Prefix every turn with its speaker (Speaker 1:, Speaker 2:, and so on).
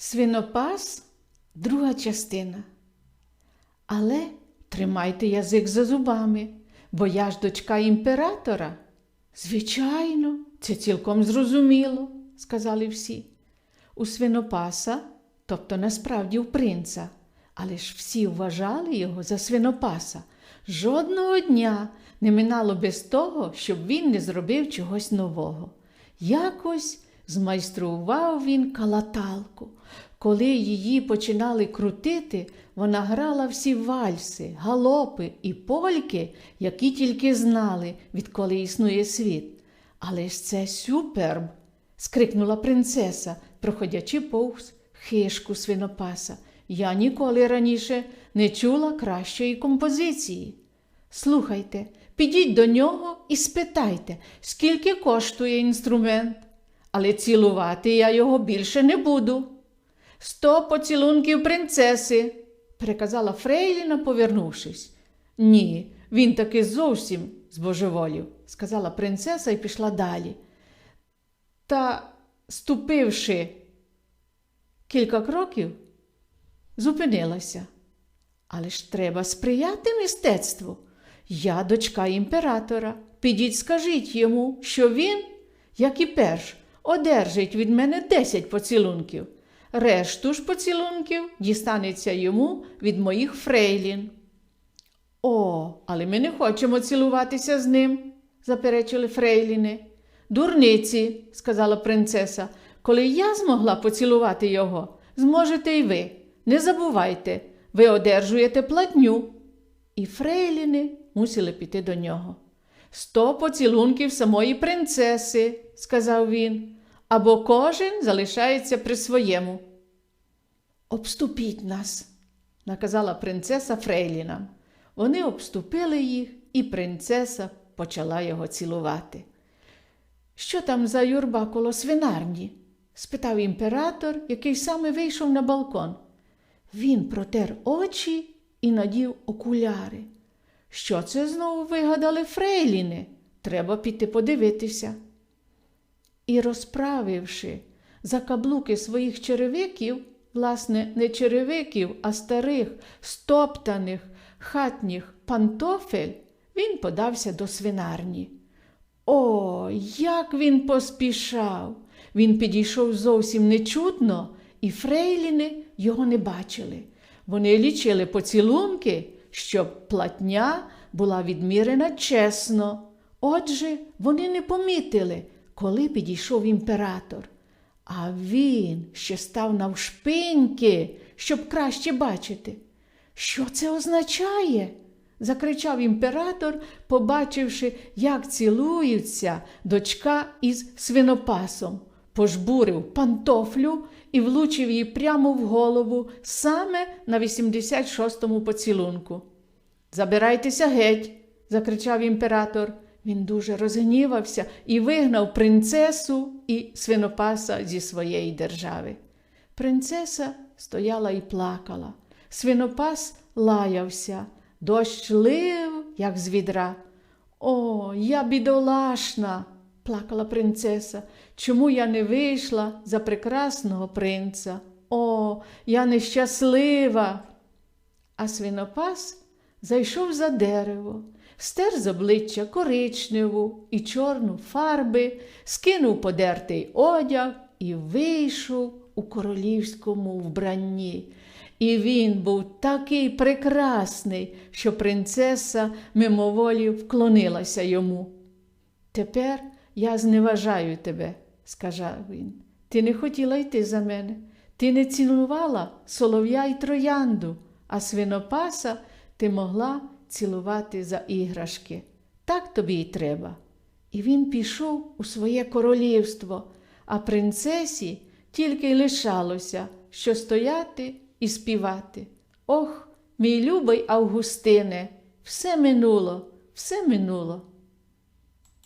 Speaker 1: Свинопас друга частина. Але тримайте язик за зубами, бо я ж дочка імператора. Звичайно, це цілком зрозуміло, сказали всі. У свинопаса, тобто насправді у принца, але ж всі вважали його за свинопаса. Жодного дня не минало без того, щоб він не зробив чогось нового. Якось змайстрував він калаталку. Коли її починали крутити, вона грала всі вальси, галопи і польки, які тільки знали, відколи існує світ. Але ж це сюперб. скрикнула принцеса, проходячи повз хишку свинопаса. Я ніколи раніше не чула кращої композиції. Слухайте, підіть до нього і спитайте, скільки коштує інструмент. Але цілувати я його більше не буду. Сто поцілунків принцеси, приказала Фрейліна, повернувшись. Ні, він таки зовсім збожеволів, сказала принцеса і пішла далі. Та, ступивши кілька кроків, зупинилася. Але ж треба сприяти мистецтву. Я дочка імператора. Підіть, скажіть йому, що він, як і перш, одержить від мене десять поцілунків. Решту ж поцілунків дістанеться йому від моїх фрейлін. О, але ми не хочемо цілуватися з ним, заперечили фрейліни. Дурниці, сказала принцеса, коли я змогла поцілувати його, зможете й ви. Не забувайте, ви одержуєте платню. І фрейліни мусили піти до нього. Сто поцілунків самої принцеси, сказав він, або кожен залишається при своєму. Обступіть нас, наказала принцеса Фрейлінам. Вони обступили їх, і принцеса почала його цілувати. Що там за юрба коло свинарні? спитав імператор, який саме вийшов на балкон. Він протер очі і надів окуляри. Що це знову вигадали фрейліни? Треба піти подивитися. І, розправивши закаблуки своїх черевиків, власне, не черевиків, а старих, стоптаних хатніх пантофель, він подався до свинарні. О, як він поспішав! Він підійшов зовсім нечутно, і фрейліни його не бачили. Вони лічили поцілунки, щоб платня була відмірена чесно. Отже, вони не помітили, коли підійшов імператор. А він ще став навшпиньки, щоб краще бачити. Що це означає? закричав імператор, побачивши, як цілуються дочка із свинопасом, пожбурив пантофлю і влучив її прямо в голову саме на 86-му поцілунку. Забирайтеся геть, закричав імператор. Він дуже розгнівався і вигнав принцесу і свинопаса зі своєї держави. Принцеса стояла і плакала. Свинопас лаявся, дощ лив, як з відра. О, я бідолашна, плакала принцеса. Чому я не вийшла за прекрасного принца? О, я нещаслива. А свинопас зайшов за дерево, стер з обличчя коричневу і чорну фарби, скинув подертий одяг і вийшов у королівському вбранні. І він був такий прекрасний, що принцеса мимоволі вклонилася йому. Тепер я зневажаю тебе, сказав він. Ти не хотіла йти за мене. Ти не цілувала солов'я й троянду, а свинопаса ти могла цілувати за іграшки. Так тобі й треба. І він пішов у своє королівство, а принцесі тільки й лишалося, що стояти і співати. Ох, мій любий Августине, все минуло, все минуло.